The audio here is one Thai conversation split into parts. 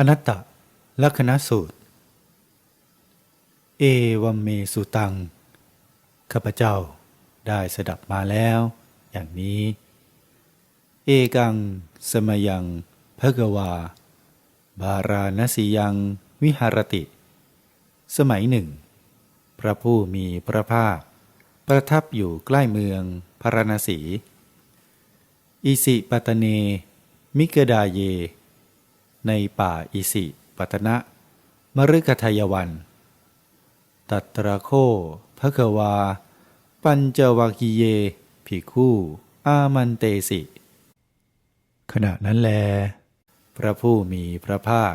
อนัตตลักษณสูตร เอวัมเมสุตัง ข้าพเจ้าได้สดับมาแล้ว อย่างนี้ เอกัง สมยังภกวา บาราณสียังวิหารติ สมัยหนึ่ง พระผู้มีพระภาค ประทับอยู่ใกล้เมืองพารณสี อิสิปตเน มิกดาเย ในป่าอิสิปตนะ มฤคทายวัน ตัตระโคภควา ปัญจวากีเยภิกคู่อามันเตสิ ขณะนั้นแล พระผู้มีพระภาค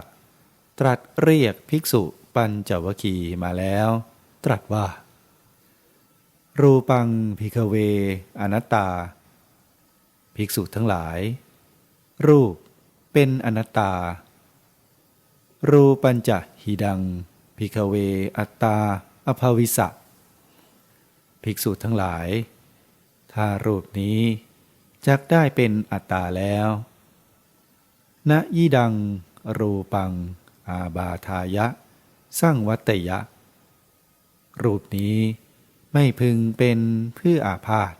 ตรัสเรียกภิกษุปัญจวคีมาแล้ว ตรัสว่า รูปังพิกเว อนัตตา ภิกษุทั้งหลาย รูปเป็นอนัตตา รูปัญจหิดัง พิกเว อัตตา อภวิสะภิกษุทั้งหลาย ถ้ารูปนี้จักได้เป็นอัตตาแล้วณยีดัง รูปัง อาบาทายะ สร้างวัตยะ รูปนี้ไม่พึงเป็นเพื่ออาพาธ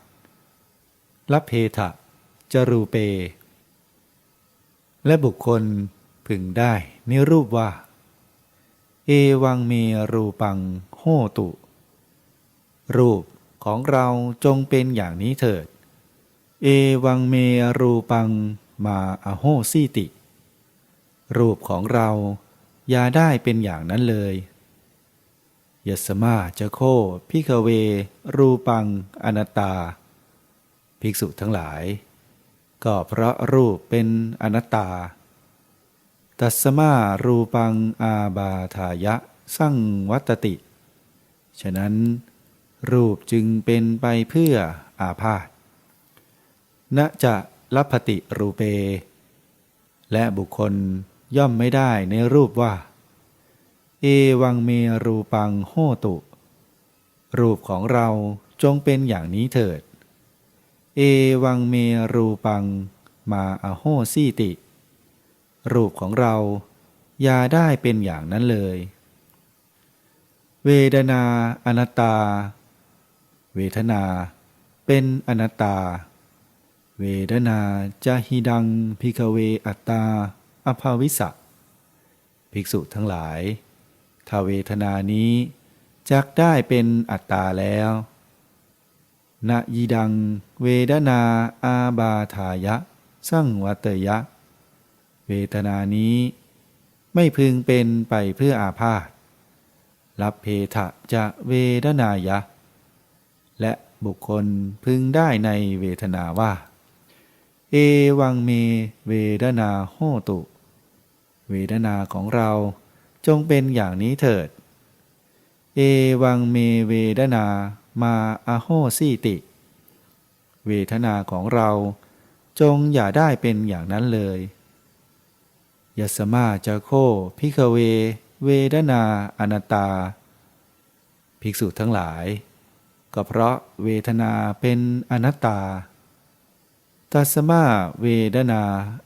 ลับเพทะจรูเป และบุคคล พึงได้ในรูปว่า เอวังเมรูปังโหตุ รูปของเราจงเป็นอย่างนี้เถิด เอวังเมรูปังมาอโหสิติ รูปของเราอย่าได้เป็นอย่างนั้นเลยยัสมาจะโคพิกเว รูปังอนัตตา ภิกษุทั้งหลาย ก็เพราะรูปเป็นอนัตตา ตัสมารูปังอาบาทายะสั่งวัตติ ฉะนั้น รูปจึงเป็นไปเพื่ออาพาธณจะลัพติรูเป และบุคคลย่อมไม่ได้ในรูปว่า เอวังเมรูปังโหตุ รูปของเราจงเป็นอย่างนี้เถิด เอวังเมรูปังมาอโหสิติ รูปของเราอย่าได้เป็นอย่างนั้นเลย เวดนาอนัตตา เวทนาเป็นอนัตตา เวดนาจะหิดังพิกเวอัตตาอภาวิสะภิกษุทั้งหลายถ้าเวทนานี้จักได้เป็นอัตตาแล้วณยีดังเวดนาอาบาทายะ สั่งวัตยะ เวทนานี้ ไม่พึงเป็นไปเพื่ออาพาธรับเพทะจะเวดนายะ และบุคคลพึงได้ในเวทนาว่า เอวังเมเวดนาโหตุ เวทนาของเราจงเป็นอย่างนี้เถิด เอวังเมเวดนามาอโหสิติ เวทนาของเราจงอย่าได้เป็นอย่างนั้นเลย ยัสมาจะโคพิกเว เวดนาอนัตตา ภิกษุทั้งหลาย ก็เพราะเวทนาเป็นอนัตตา ตัสมาเวดนา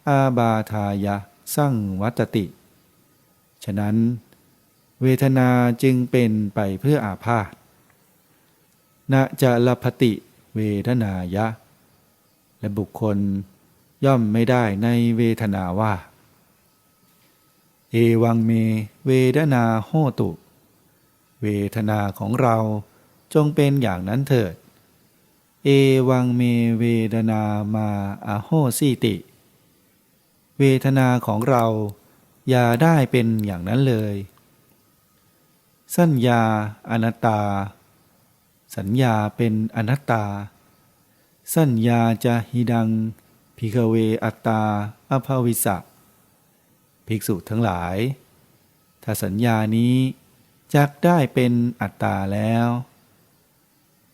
อาบาทายะสั่งวัตติ ฉะนั้น เวทนาจึงเป็นไปเพื่ออาพาธณจะลพติเวทนายะ และบุคคลย่อมไม่ได้ในเวทนาว่า เอวังเม เวทนาโหตุ เวทนาของเราจงเป็นอย่างนั้นเถิด เอวังเมเวทนามาอโหสิติ เวทนาของเราอย่าได้เป็นอย่างนั้นเลย สัญญาอนัตตา สัญญาเป็นอนัตตา สัญญาจะหิดังพิกเวอัตตาอภาวิสะ ภิกษุทั้งหลาย ถ้าสัญญานี้จักได้เป็นอัตตาแล้ว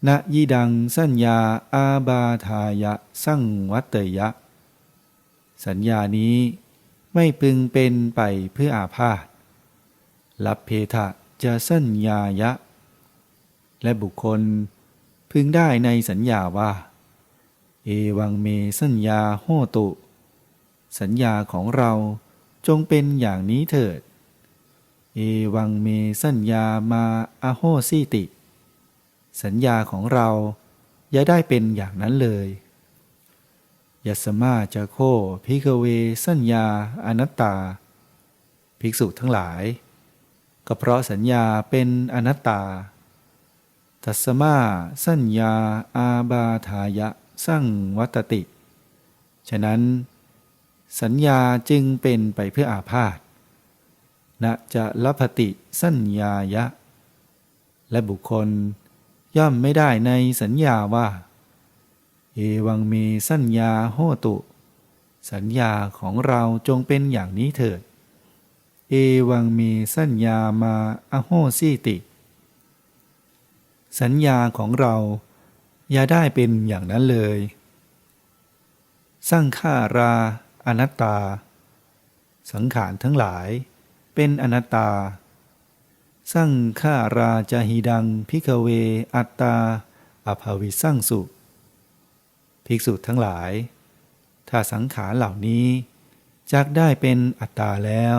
ณยีดังสัญญาอาบาทายะสั่งวัตเตยะ สัญญานี้ไม่พึงเป็นไปเพื่ออาพาธรับเพทะจะสัญญายะ และบุคคลพึงได้ในสัญญาว่า เอวังเมสัญญาโหตุ สัญญาของเรา จงเป็นอย่างนี้เถิด เอวังเมสัญญามาอโหสิติ สัญญาของเราอย่าได้เป็นอย่างนั้นเลยยัสมาจะโคพิกเวสัญญาอนัตตา ภิกษุทั้งหลาย ก็เพราะสัญญาเป็นอนัตตา ตัสมาสัญญาอาบาทายะสั่งวัตติ ฉะนั้น สัญญาจึงเป็นไปเพื่ออาพาธณจะลพติสัญญายะ และบุคคลย่อมไม่ได้ในสัญญาว่า เอวังมีสัญญาโหตุ สัญญาของเราจงเป็นอย่างนี้เถิด เอวังมีสัญญามาอโหสิติ สัญญาของเราอย่าได้เป็นอย่างนั้นเลย สร้างขารา อนัตตา สังขารทั้งหลาย เป็นอนัตตาสร้างขาราจาหิดังพิกเว อัตตาอภาวิสร้างสุ ภิกษุทั้งหลาย ถ้าสังขารเหล่านี้จักได้เป็นอัตตาแล้ว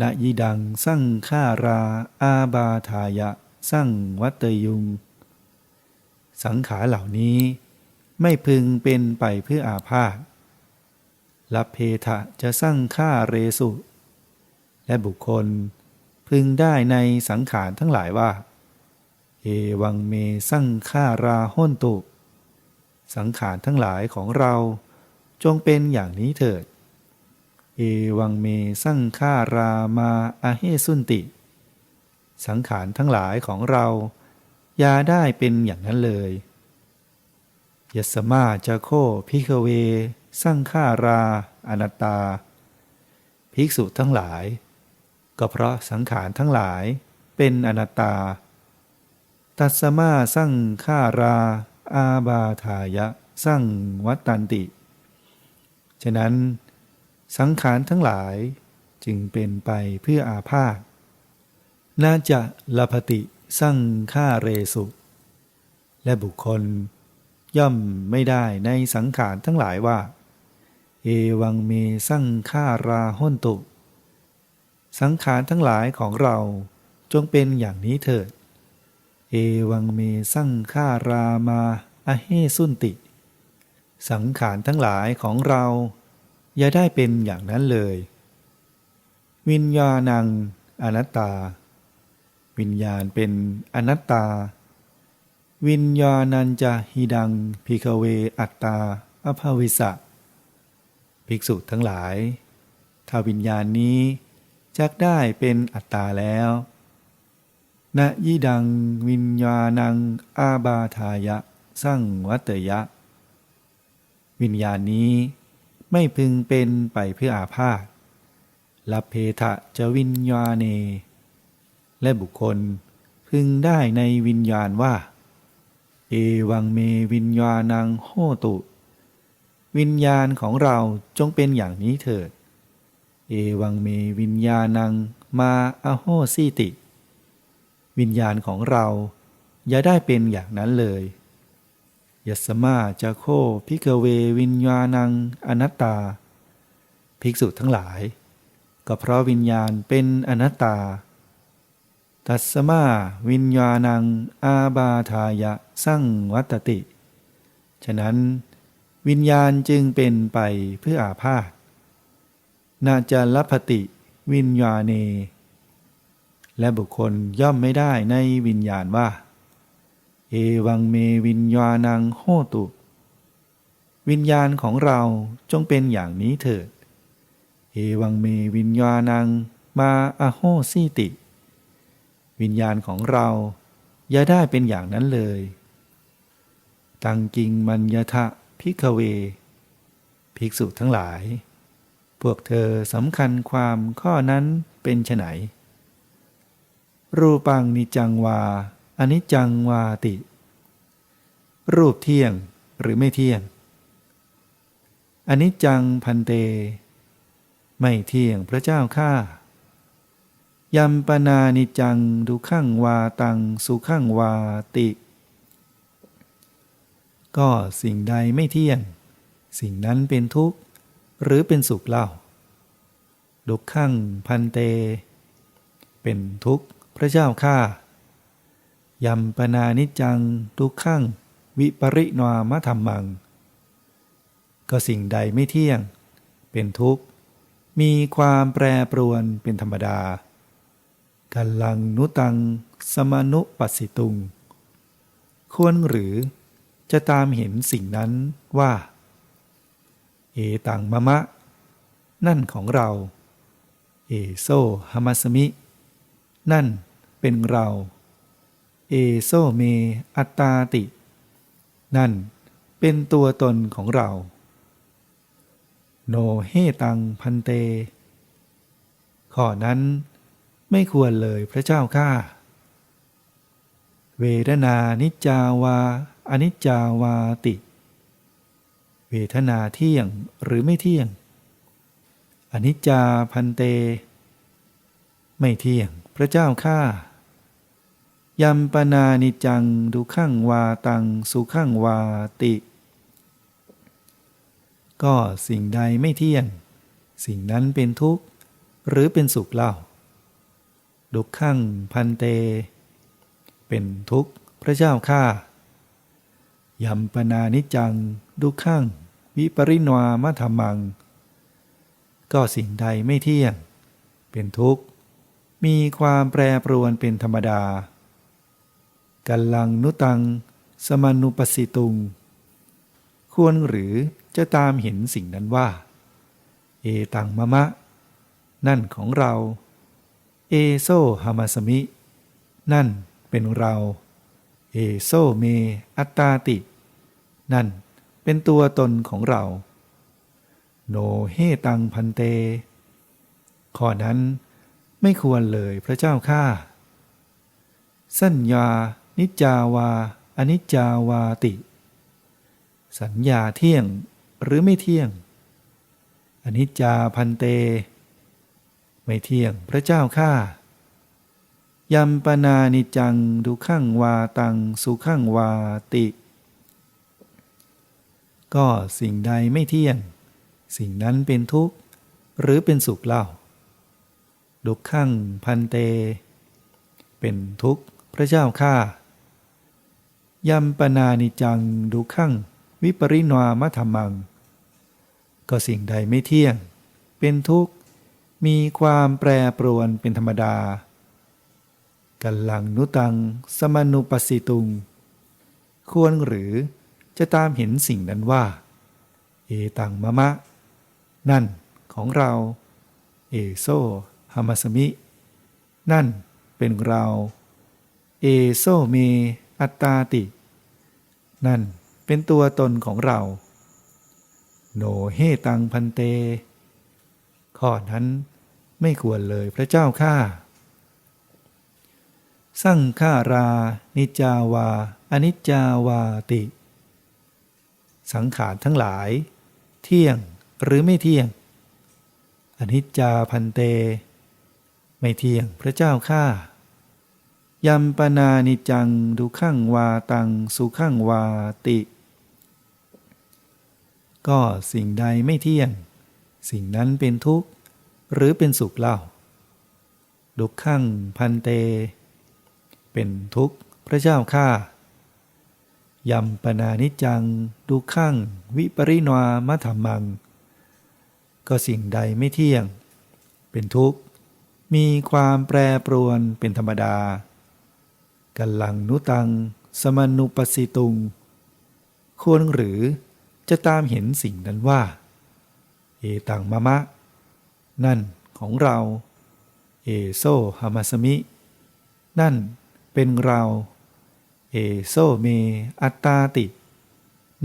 ณยิดังสร้างขาราอาบาทายะสร้างวัตยุง สังขารเหล่านี้ไม่พึงเป็นไปเพื่ออาพาธ ลับเพทะจะสร้างฆ่าเรสุ และบุคคลพึงได้ในสังขารทั้งหลายว่า เอวังเมสร้างฆ่าราห้นตุ สังขารทั้งหลายของเราจงเป็นอย่างนี้เถิด เอวังเมสร้างฆ่ารามาอาเฮสุนติ สังขารทั้งหลายของเราอย่าได้เป็นอย่างนั้นเลยยสมาจะโคพิกเว สร้างฆ่าราอนัตตา ภิกษุทั้งหลาย ก็เพราะสังขารทั้งหลายเป็นอนัตตา ตัสมาสร้างฆ่ารา อาบาทายะสร้างวัตตันติ ฉะนั้น สังขารทั้งหลายจึงเป็นไปเพื่ออาพาธน่าจะลพติสร้างฆ่าเรสุ และบุคคลย่อมไม่ได้ในสังขารทั้งหลายว่า เอวังเมสั่งฆ่าราห้นตุ สังขารทั้งหลายของเราจงเป็นอย่างนี้เถิด เอวังเมสั่งฆ่ารามาอเฮสุนติ สังขารทั้งหลายของเรา อย่าได้เป็นอย่างนั้นเลย วิญญาณังอนัตตา วิญญาณเป็นอนัตตา วิญญาณัญจะหิดังพิกเวอัตตาอภาวิสะ ภิกษุทั้งหลาย ถ้าวิญญาณนี้จักได้เป็นอัตตาแล้วณยิดังวิญญาณังอาบาทายะสร้างวัตยะ วิญญาณนี้ไม่พึงเป็นไปเพื่ออาพาธลับเพทะจะวิญญาเน และบุคคลพึงได้ในวิญญาณว่า เอวังเมวิญญาณังโหตุ วิญญาณของเราจงเป็นอย่างนี้เถิด เอวังเมวิญญาณังมาอโหสิติ วิญญาณของเรา อย่าได้เป็นอย่างนั้นเลยยัสมาจะโคพิกเววิญญาณังอนัตตา ภิกษุทั้งหลาย ก็เพราะวิญญาณเป็นอนัตตา ตัสมาวิญญาณังอาบาทายะสั่งวัตติ ฉะนั้น วิญญาณจึงเป็นไปเพื่ออาพาธนาจะลพติวิญญาเน และบุคคลย่อมไม่ได้ในวิญญาณว่า เอวังเมวิญญาณังโหตุ วิญญาณของเราจงเป็นอย่างนี้เถิด เอวังเมวิญญาณังมาอโหสิติ วิญญาณของเราอย่าได้เป็นอย่างนั้นเลย ตังกิงมัญญทะ พิกเว ภิกษุทั้งหลาย พวกเธอสำคัญความข้อนั้นเป็นไฉนรูปังนิจังวาอนิจังวาติ รูปเที่ยงหรือไม่เที่ยงอนิจจังพันเต ไม่เที่ยงพระเจ้าข้ายัมปนานิจังดุขังวาตังสุขังวาติ ก็สิ่งใดไม่เที่ยง สิ่งนั้นเป็นทุกข์ หรือเป็นสุขเล่า ดุขังพันเต เป็นทุกข์พระเจ้าข้ายัมปนานิจังทุกขังวิปริณามธรรมัง ก็สิ่งใดไม่เที่ยง เป็นทุกข์ มีความแปรปรวนเป็นธรรมดากัลลังนุตัง สมานุปัสสิตุง ควรหรือ จะตามเห็นสิ่งนั้นว่า เอตังมะมะ นั่นของเรา เอโซฮามาสมิ นั่นเป็นเรา เอโซเมอัตตาติ นั่นเป็นตัวตนของเรา โนเฮตังพันเต ข้อนั้นไม่ควรเลยพระเจ้าข้า เวทนานิจาวา อนิจจาวาติ เวทนาเที่ยงหรือไม่เที่ยง อนิจจาพันเต ไม่เที่ยง พระเจ้าข้ายัมปนานิจังดุขังวาตังสุขังวาติ ก็สิ่งใดไม่เที่ยง สิ่งนั้นเป็นทุกข์ หรือเป็นสุขเล่าดุขังพันเต เป็นทุกข์ พระเจ้าข้า ยัมปนานิจัง ดุขัง วิปริณวามธรรมัง ก็สิ่งใดไม่เที่ยง เป็นทุกข์ มีความแปรปรวนเป็นธรรมดา กัลลังนุตัง สมานุปสสิตุง ควรหรือจะตามเห็นสิ่งนั้นว่า เอตังมะมะ นั่นของเรา เอโซฮามาสมิ นั่นเป็นเรา โซเม อัตตาติ นั่นเป็นตัวตนของเรา โนเฮตังพันเต ข้อนั้นไม่ควรเลยพระเจ้าข้า สัญญา นิจาวา อนิจจาวาติ สัญญาเที่ยงหรือไม่เที่ยง อนิจจาพันเต ไม่เที่ยงพระเจ้าข้า ยัมปนานิจังดุขังวาตังสุขังวาติ ก็สิ่งใดไม่เที่ยง สิ่งนั้นเป็นทุกข์ หรือเป็นสุขเล่าดุขังพันเต เป็นทุกข์พระเจ้าข้ายัมปนานิจังดุขังวิปริณวามธรรมัง ก็สิ่งใดไม่เที่ยง เป็นทุกข์ มีความแปรปรวนเป็นธรรมดา กัลลังนุตัง สมานุปัสสิตุง ควรหรือจะตามเห็นสิ่งนั้นว่า เอตังมะมะ นั่นของเรา เอโซฮามาสมิ นั่นเป็นเรา เอโซเม อัตตาติ นั่นเป็นตัวตนของเรา โนเฮตังพันเต ข้อนั้นไม่ควรเลยพระเจ้าข้า สั่งฆารา นิจาวา อนิจจาวาติ สังขารทั้งหลาย เที่ยงหรือไม่เที่ยง อนิจจาพันเต ไม่เที่ยงพระเจ้าข้ายัมปนานิจังดุขังวาตังสุขังวาติ ก็สิ่งใดไม่เที่ยง สิ่งนั้นเป็นทุกข์ หรือเป็นสุขเล่า ดุขังพันเต เป็นทุกข์ พระเจ้าข้ายัมปนานิจังดุขังวิปริณวามธรรมัง ก็สิ่งใดไม่เที่ยง เป็นทุกข์ มีความแปรปรวนเป็นธรรมดากัลลังนุตัง สมานุปสสิตุง ควรหรือจะตามเห็นสิ่งนั้นว่า เอตังมะมะ นั่นของเรา เอโซฮามาสมิ นั่น เป็นเรา เอโซเม อัตตาติ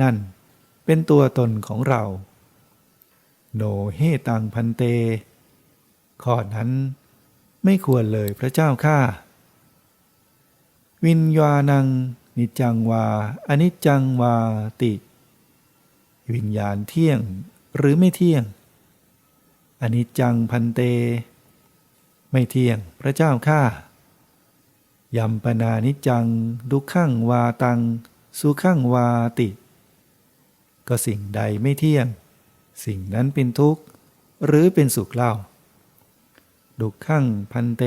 นั่น เป็นตัวตนของเรา โนเฮตังพันเต ข้อนั้นไม่ควรเลยพระเจ้าข้าวิญญาณัง นิจังวาอนิจจังวาติ วิญญาณเที่ยงหรือไม่เที่ยงอนิจจังพันเต ไม่เที่ยงพระเจ้าข้า ยัมปนานิจัง ดุขังวาตัง สุขังวาติ ก็สิ่งใดไม่เที่ยง สิ่งนั้นเป็นทุกข์ หรือเป็นสุขเล่า ดุขขังพันเต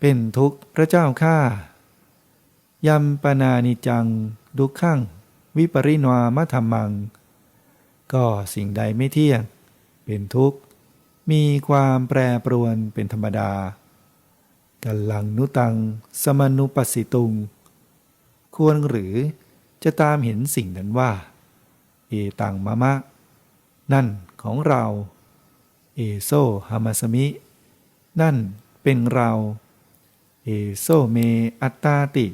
เป็นทุกข์พระเจ้าข้ายัมปนานิจัง ดุขขังวิปริณวามธรรมัง ก็สิ่งใดไม่เที่ยง เป็นทุกข์ มีความแปรปรวนเป็นธรรมดา กัลลังนุตัง สมนุปัสสิตุง ควรหรือจะตามเห็นสิ่งนั้นว่า เอตังมะมะ นั่นของเรา เอโซฮามาสมิ นั่นเป็นเรา เอโซเมอัตตาติ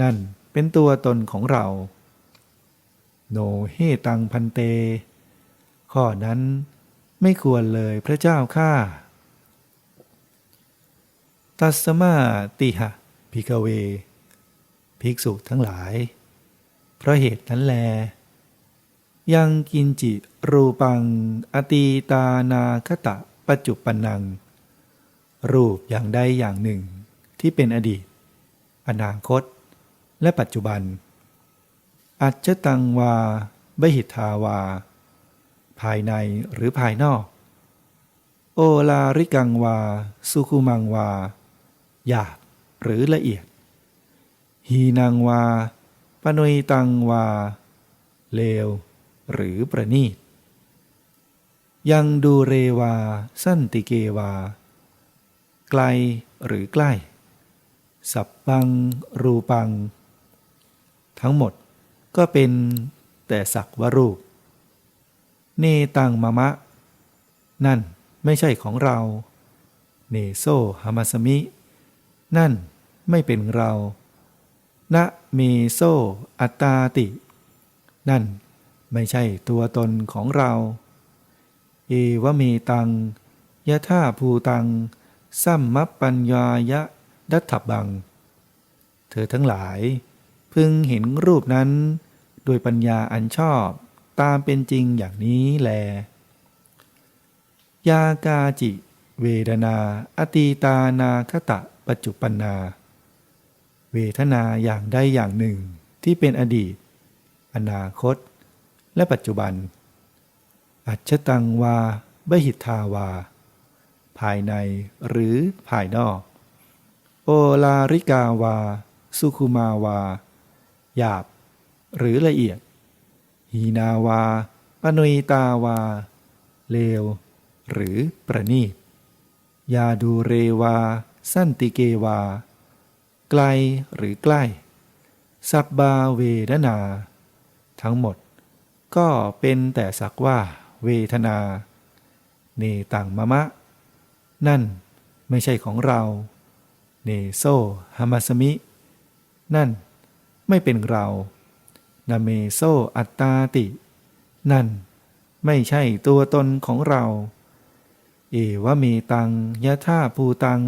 นั่นเป็นตัวตนของเรา โนเฮตังพันเต ข้อนั้นไม่ควรเลยพระเจ้าข้า ตัสมาติหะพิกเว ภิกษุทั้งหลาย เพราะเหตุนั้นแล ยังกินจิรูปัง อตีตานาคตะปัจจุปันนัง รูปอย่างใดอย่างหนึ่ง ที่เป็นอดีต อนาคต และปัจจุบัน อัจจตังวาบหิทาวา ภายในหรือภายนอก โอลาริกังวา สุคุมังวา หยาบหรือละเอียดหีนางวาปนุยตังวา เลว หรือประนีต ยังดูเรวา สั้นติเกวา ไกลหรือใกล้ สับปัง รูปัง ทั้งหมดก็เป็นแต่สักวรูป เนตังมะมะ นั่นไม่ใช่ของเรา เนโซฮามาสมิ นั่นไม่เป็นเรานะเมโซอัตตาติ นั่นไม่ใช่ตัวตนของเรา เอวเมตังยะท่าภูตัง สัมมัปปัญญายะดัตถบัง เธอทั้งหลาย พึงเห็นรูปนั้น โดยปัญญาอันชอบตามเป็นจริงอย่างนี้แล ยากาจิ เวดนา อตีตานาคตะ ปัจจุปันนา เวทนาอย่างใดอย่างหนึ่งที่เป็นอดีต อนาคต และปัจจุบัน อัจฉตังวา บหิทธาวา ภายในหรือภายนอก โอลาริกาวา สุคุมาวา หยาบ หรือละเอียด หีนาวา ปนุยตาวา เลว หรือประนีตยาดูเรวา สั้นติเกวา ไกลหรือใกล้ สับบาเวทนา ทั้งหมด ก็เป็นแต่สักว่า เวทนา เนตังมะมะ นั่นไม่ใช่ของเรา เนโซฮามาสมิ นั่นไม่เป็นเรานาเมโซอัตตาติ นั่นไม่ใช่ตัวตนของเรา เอวเมตังยะท่าภูตัง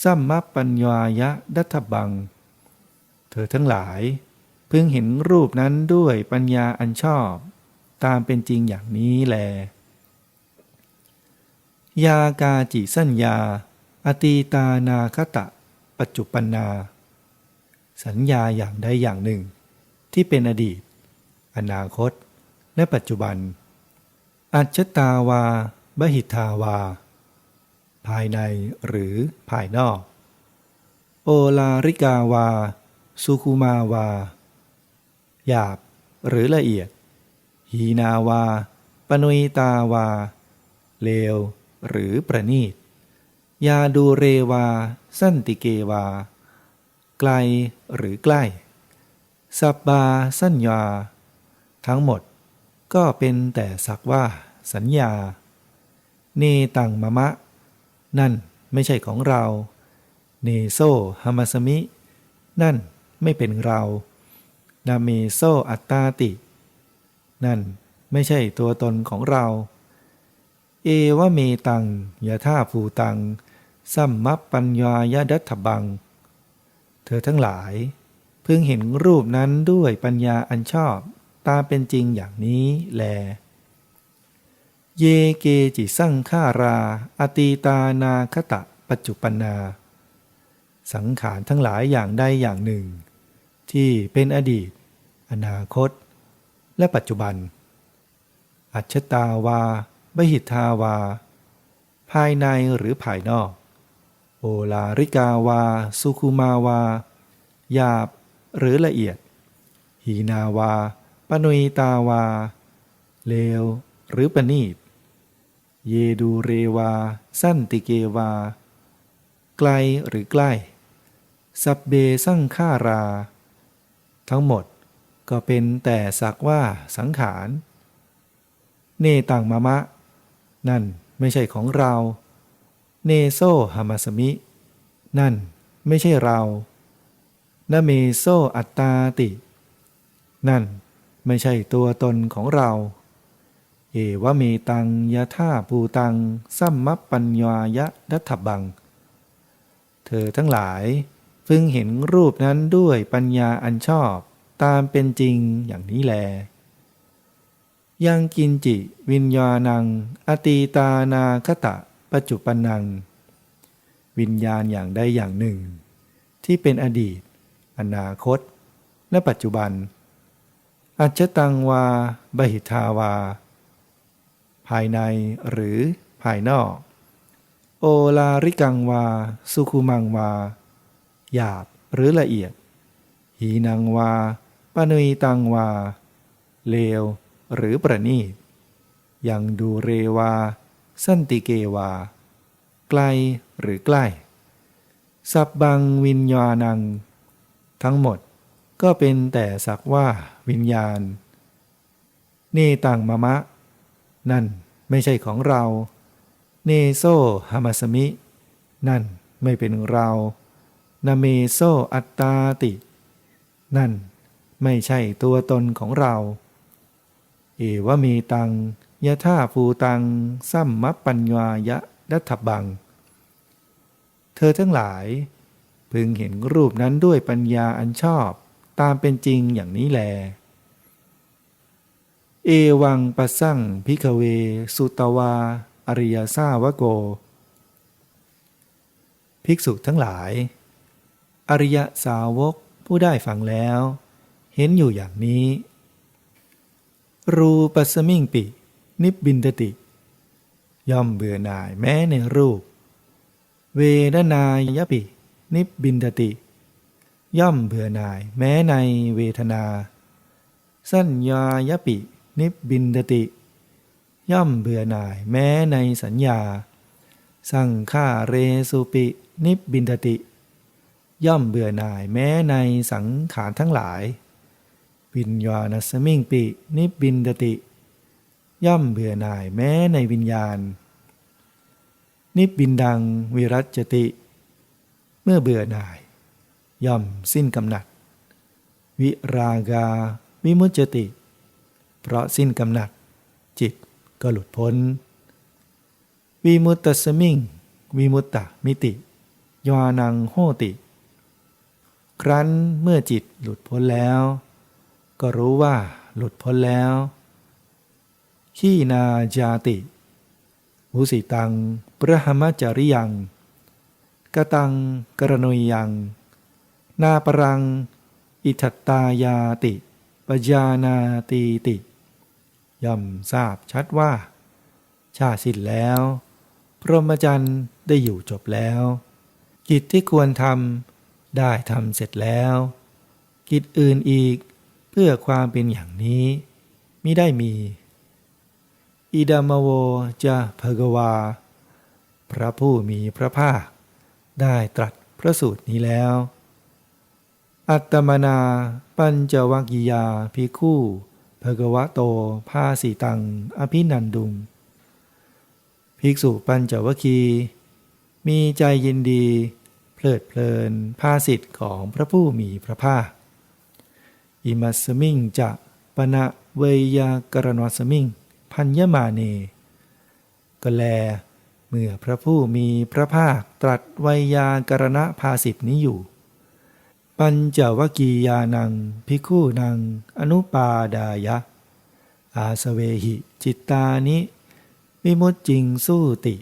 สัมมัปปัญญายะดัตบัง เธอทั้งหลาย พึงเห็นรูปนั้นด้วยปัญญาอันชอบ ตามเป็นจริงอย่างนี้แล ยากาจิสัญญา อตีตานาคตะ ปัจจุปันนา สัญญาอย่างใดอย่างหนึ่ง ที่เป็นอดีต อนาคต และปัจจุบัน อัจฉตาวา บหิทาวา ภายในหรือภายนอก โอลาริกาวา สุคุมาวา หยาบหรือละเอียด หีนาวา ปนุยตาวา เลว หรือประนีต ยาดูเรวา สั้นติเกวา ไกลหรือใกล้ สับบาสัญญา ทั้งหมดก็เป็นแต่สักว่า สัญญา เนตังมะมะ นั่นไม่ใช่ของเรา เนโซฮามาสมิ นั่นไม่เป็นเรา นาเมโซอัตตาติ นั่นไม่ใช่ตัวตนของเรา เอวเมตังยะท่าภูตัง สัมมัปปัญญายดัตถบัง เธอทั้งหลาย เพึงเห็นรูปนั้นด้วยปัญญาอันชอบ ตามเป็นจริงอย่างนี้แล เยเกจิสั่งฆารา อตีตานาคตะปัจจุปนนา สังขารทั้งหลายอย่างใดอย่างหนึ่ง ที่เป็นอดีต อนาคต และปัจจุบัน อัจฉตาวา บหิทาวา ภายในหรือภายนอก โอลาริกาวา สุคุมาวา หยาบหรือละเอียด หีนาวา ปนุยตาวา เลวหรือประณีต เยดูเรวา สั้นติเกวา ไกลหรือใกล้ สับเบสั่งฆารา ทั้งหมดก็เป็นแต่สักว่าสังขาร เนตังมะมะ นั่นไม่ใช่ของเรา เนโซหามาสมิ นั่นไม่ใช่เรานเมโซอัตตาติ นั่นไม่ใช่ตัวตนของเรา เอวะเมตังยะท่าปูตัง สัมมัปปัญญายะดัตถบัง เธอทั้งหลายพึงเห็นรูปนั้นด้วยปัญญาอันชอบตามเป็นจริงอย่างนี้แล ยังกินจิวิญญาณัง อตีตานาคตะปัจจุปนัง วิญญาณอย่างใดอย่างหนึ่ง ที่เป็นอดีต อนาคต และปัจจุบัน อัจจตังวา บหิทาวา ภายในหรือภายนอก โอลาริกังวา สุคุมังวา หยาบหรือละเอียด หีนังวา ปนุยตังวา เลว หรือประณีต ยังดูเรวา สันติเกวา ไกลหรือใกล้ สับบังวิญญาณัง ทั้งหมดก็เป็นแต่สักว่าวิญญาณ เนตังมะมะ นั่นไม่ใช่ของเรา เนโซหามาสมิ นั่นไม่เป็นเรานาเมโซอัตตาติ นั่นไม่ใช่ตัวตนของเรา เอวเมตังยะท่าภูตังสัมมปัญญายะดัตถบัง เธอทั้งหลาย พึงเห็นรูปนั้นด้วยปัญญาอันชอบตามเป็นจริงอย่างนี้แล เอวังปัสสั่งพิกเว สุตวา อริยสาวโก ภิกษุทั้งหลาย อริยสาวกผู้ได้ฟังแล้ว เห็นอยู่อย่างนี้ รูปัสมิงปิ นิบบินตติ ย่อมเบื่อหน่ายแม้ในรูป เวดนายปิ นิบบินตติ ย่อมเบื่อหน่ายแม้ในเวทนา สัญญายปิ นิบบินตติ ย่อมเบื่อหน่ายแม้ในสัญญา สั่งขาเรสุปิ นิบบินตติ ย่อมเบื่อหน่ายแม้ในสังขารทั้งหลายวิญญาณสมิงปิ นิบินตติ ย่อมเบื่อหน่ายแม้ในวิญญาณ นิบินดังวิรัจติ เมื่อเบื่อหน่าย ย่อมสิ้นกำหนัด วิรากา วิมุจจติ เพราะสิ้นกำหนัด จิตก็หลุดพ้นวิมุตตสมิงวิมุตตมิติ ยานังโหติ ครั้นเมื่อจิตหลุดพ้นแล้ว ก็รู้ว่าหลุดพ้นแล้วขีนาจาติมุสิตังปรหมจริยังกตังกรณยยัง นาปรัง อิทัตตายาติปญานาตีติ ย่อมทราบชัดว่า ชาสิ้นแล้ว พรหมจรรย์ได้อยู่จบแล้ว กิจที่ควรทำได้ทำเสร็จแล้ว กิจอื่นอีกเพื่อความเป็นอย่างนี้มิได้มี อิดามโวจะภกวา พระผู้มีพระภาค ได้ตรัสพระสูตรนี้แล้ว อัตตมนาปัญจวัคคียาภิกขุ ภกวะโตภาสีตัง อภินันดุง ภิกษุปัญจวคี มีใจยินดี เพลิดเพลินภาสิทธิ์ของพระผู้มีพระภาคอิมัสมิงจะปณะเวยากรณสมิง พัญญมาเนก็แล เมื่อพระผู้มีพระภาคตรัสไวยากรณภาสิทธินี้อยู่ ปัญจวกียานัง พิคูนัง อนุปาดายะ อาสเวหิ จิตตานิ วิมุตจิงสู้ติ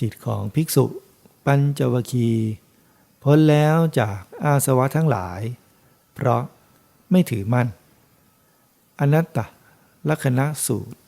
จิตของภิกษุ ปัญจวคีพ้นแล้วจากอาสวะทั้งหลาย เพราะไม่ถือมั่น อนัตตลักษณะสูตร